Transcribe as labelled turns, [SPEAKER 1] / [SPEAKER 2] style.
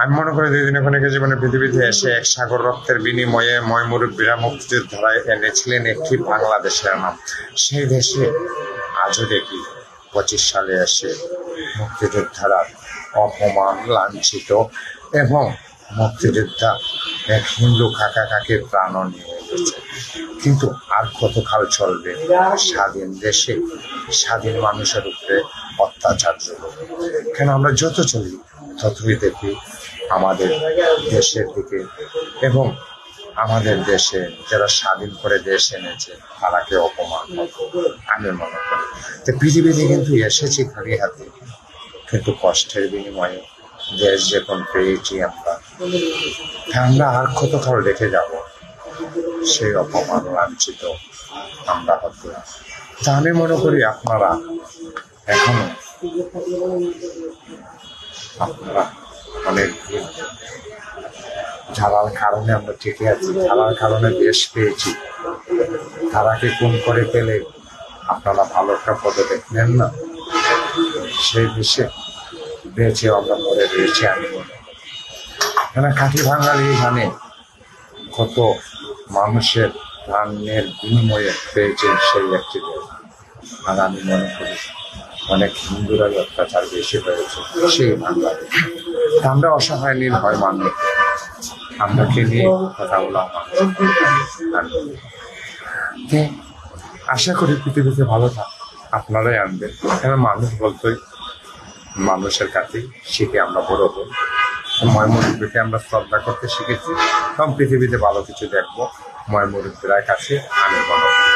[SPEAKER 1] আমি মনে করি দুই দিনে ক্ষণিকের জীবনে পৃথিবীতে এসে এক সাগর রক্তের বিনিময়ে ময় মুরব্বীরা মুক্তিযোদ্ধারা এনেছিলেন একটি বাংলাদেশের নাম। সেই দেশে আজও দেখি পঁচিশ সালে এসে মুক্তিযোদ্ধারা অপমান, লাঞ্ছিত এবং মুক্তিযোদ্ধা এক হিন্দু কাকা কাকে প্রাণ নিয়ে গেছে কিন্তু আর কতকাল চলবে? স্বাধীন দেশে স্বাধীন মানুষের উপরে অত্যাচার চলবে। কেন আমরা যত চলি, ততই দেখি আমাদের দেশের দিকে এবং আমাদের দেশে যারা স্বাধীন করে দেশ এনেছে, তারাকে অপমান আমি মনে করি। তো পৃথিবীতে কিন্তু এসেছি খালি হাতে কিন্তু কষ্টের বিনিময়ে দেশ যখন পেয়েছি আমরা আমরা আর কতকাল রেখে যাব? সেই অপমান লাঞ্ছিত আমরা হতে। তা আমি মনে করি আপনারা এখনও, আপনারা অনেক দিন কারণে আমরা টিকে আছি। যারার কারণে দেশ পেয়েছি। তারাকে কোন করে পেলে আপনারা ভালো একটা পদক্ষেপ নেন না? সেই দেশে বেঁচে আমরা মরে রয়েছি আমি মনে কাঠি বাঙালি জানে কত মানুষের প্রাণের বিনিময়ে পেয়েছেন সেই একটি আর আমি মনে করি অনেক হিন্দুরাই অত্যাচার বেশি হয়েছে সেই বাংলাদেশ। আমরা অসহায় নির্ভয় মানুষ। আমরা কে নিয়ে কথা বলা আশা করি পৃথিবীতে ভালো থাক। আপনারাই আনবেন। কেন মানুষ বলতেই মানুষের কাছে শিখে আমরা বড় হই ময়মুরব্বীকে আমরা শ্রদ্ধা করতে শিখেছি। তখন পৃথিবীতে ভালো কিছু দেখব। ময়মুরব্বীর কাছে আমি করি